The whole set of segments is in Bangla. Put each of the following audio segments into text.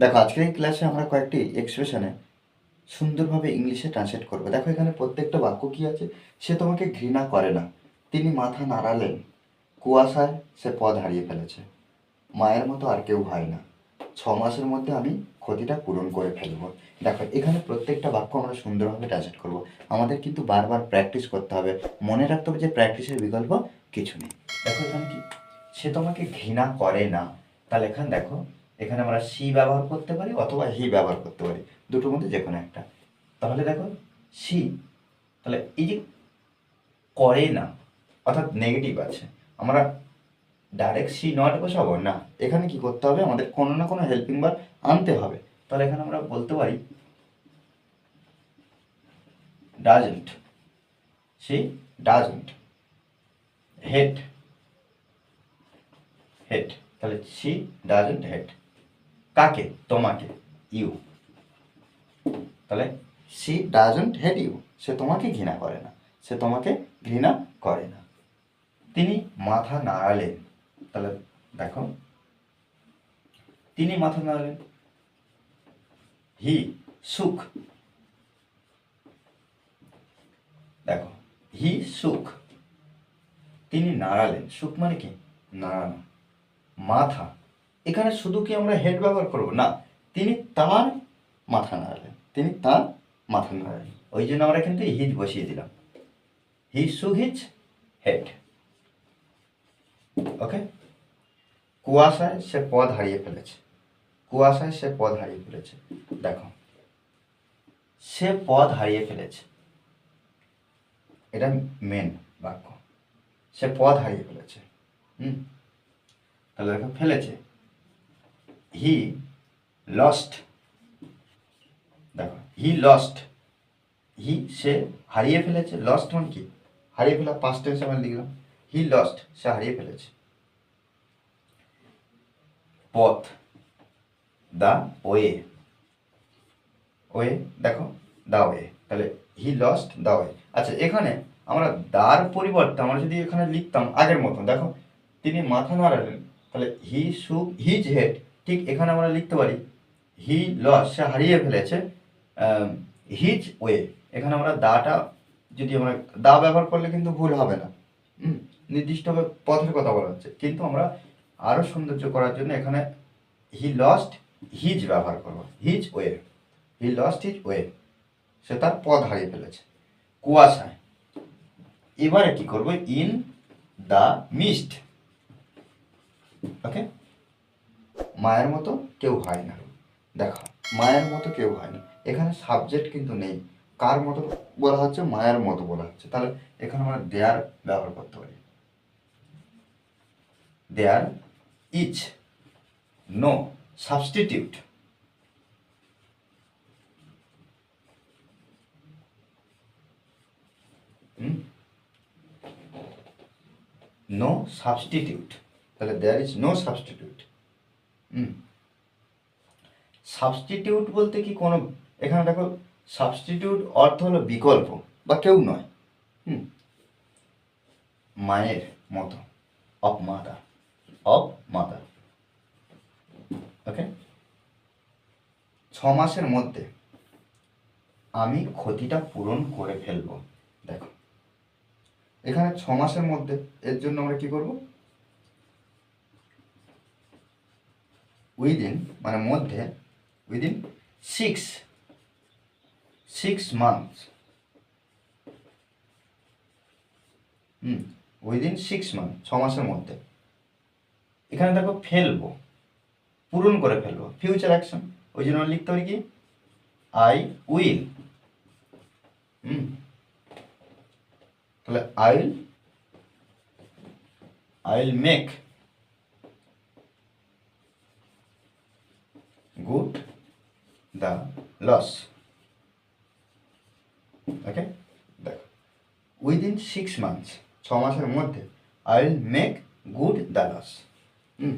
দেখো, আজকের এই ক্লাসে আমরা কয়েকটি এক্সপ্রেশনে সুন্দরভাবে ইংলিশে ট্রান্সলেট করব। দেখো, এখানে প্রত্যেকটা বাক্য কি আছে? সে তোমাকে ঘৃণা করে না। তিনি মাথা নাড়ালেন। কুয়াশায় সে পদ হারিয়ে ফেলেছে। মায়ের মতো আর কেউ হয় না। ছ মাসের মধ্যে আমি ক্ষতিটা পূরণ করে ফেলব। দেখো, এখানে প্রত্যেকটা বাক্য আমরা সুন্দরভাবে ট্রান্সলেট করব। আমাদের কিন্তু বারবার প্র্যাকটিস করতে হবে। মনে রাখতে হবে যে প্র্যাকটিসের বিকল্প কিছু নেই। দেখো, এখানে কি? সে তোমাকে ঘৃণা করে না। তাহলে এখানে দেখো এখানে আমরা সি ব্যবহার করতে পারি অথবা হি ব্যবহার করতে পারি। দুটোর মধ্যে যে কোনো একটা। তাহলে দেখো, সি, তাহলে এই যে করে না, অর্থাৎ নেগেটিভ আছে, আমরা ডাইরেক্ট সি নট বসাবো? না। এখানে কি করতে হবে? আমাদের কোনো না কোনো হেল্পিং বার আনতে হবে। তাহলে এখানে আমরা বলতে পারি doesn't she doesn't hate hate তাহলে সি ডাজেন্ট হেড কাকে? তোমাকে। ইউ। তাহলে সি ডাজেন্ট হেড ইউ সে তোমাকে ঘৃণা করে না। সে তোমাকে ঘৃণা করে না। তিনি মাথা নাড়ালেন। তাহলে দেখো। তিনি মাথা নাড়ালেন। হি সুখ। দেখো, হি সুখ। তিনি নাড়ালেন। সুখ মানে কি? নাড়ানো। মাথা। এখানে শুধু কি আমরা হেড ব্যবহার করব? না, তিনি তার মাথা নাড়ালেন। তিনি তার মাথা নাড়ালেন। ওই জন্য আমরা কিন্তু হিজ বসিয়ে দিলাম। হি সুখ হিজ হেড ওকে কুয়াশায় সে পদ হারিয়ে ফেলেছে। কুয়াশায় সে পদ হারিয়ে ফেলেছে। দেখো, সে পদ হারিয়ে ফেলেছে। এটা মেন বাক্য। সে পদ হারিয়ে ফেলেছে। হুম? তাহলে দেখো, ফেলেছে। হি লস্ট দেখো হি লস্ট হি সে হারিয়ে ফেলেছে লস্ট মানে কি? হারিয়ে ফেলা পাস্ট টেন্স আমরা লিখলাম। হি লস্ট সে হারিয়ে ফেলেছে। পথ, দা ওয়ে। ওয়ে, দেখো, দা ওয়ে। তাহলে হি লস্ট দা ওয়ে। আচ্ছা এখানে আমরা দার পরিবর্তে আমরা যদি এখানে লিখতাম আগের মতো দেখো, তিনি মাথা নাড়ালেন, তাহলে হি সু হিজ হেড ঠিক এখানে আমরা লিখতে পারি, হি লস, সে হারিয়ে ফেলেছে হিজ ওয়ে। এখানে আমরা দাটা, যদি আমরা, দা ব্যবহার করলে কিন্তু ভুল হবে না। নির্দিষ্টভাবে পথের কথা বলা হচ্ছে। কিন্তু আমরা আরও সৌন্দর্য করার জন্য এখানে হি লস্ট হিজ ব্যবহার করব। His way. He lost his way. সে তার পথ হারিয়ে ফেলেছে। কুয়াশায়। এবারে কি করব? In the mist. ওকে? মায়ের মতো কেউ হয় না। দেখো, মায়ের মতো কেউ হয় না। এখানে সাবজেক্ট কিন্তু নেই। কার মতো বলা হচ্ছে? মায়ের মতো বলা হচ্ছে। তাহলে এখানে আমরা দেয়ার ব্যবহার করতে পারি। There is no substitute no substitute তাহলে there is no substitute substitute বলতে কি কোনো, এখানে দেখো সাবস্টিটিউট অর্থ হলো বিকল্প, বা কেউ নয়। হুম। মায়ের মতো of mother of mother okay ছ মাসের মধ্যে আমি ক্ষতিটা পূরণ করে ফেলব। দেখো। এখানে ছ মাসের মধ্যে, এর জন্য আমরা কি করব? উইদিন মানে মধ্যে within six six months hmm within six month ছ মাসের মধ্যে। এখানে দেখো ফেলব, পূরণ করে ফেলব ফিউচার অ্যাকশন ওই জন্য লিখতে পারি কি? আই উইল হুম, তাহলে I'll I'll make good the loss okay দেখো উইদিন সিক্স মান্থস ছ মাসের মধ্যে I will make good the loss hmm,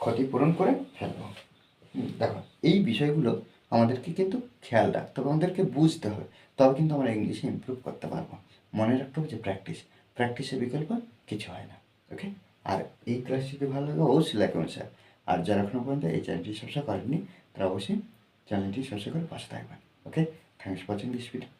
ক্ষতিপূরণ করে ফেলব। দেখো, এই বিষয়গুলো আমাদেরকে কিন্তু খেয়াল রাখতে হবে, আমাদেরকে বুঝতে হবে। তবে কিন্তু আমরা ইংলিশে ইমপ্রুভ করতে পারব। মনে রাখতে হবে যে প্র্যাকটিস প্র্যাকটিসের বিকল্প কিছু হয় না। ওকে আর এই ক্লাস যদি ভালো লাগে, অবশ্যই লাইক শেয়ার আর যারা এখনও পর্যন্ত এই চ্যানেলটি সাবস্ক্রাইব করেননি, তারা অবশ্যই চ্যানেলটি সাবস্ক্রাইব করে পাশে থাকবেন। Okay thanks for watching this video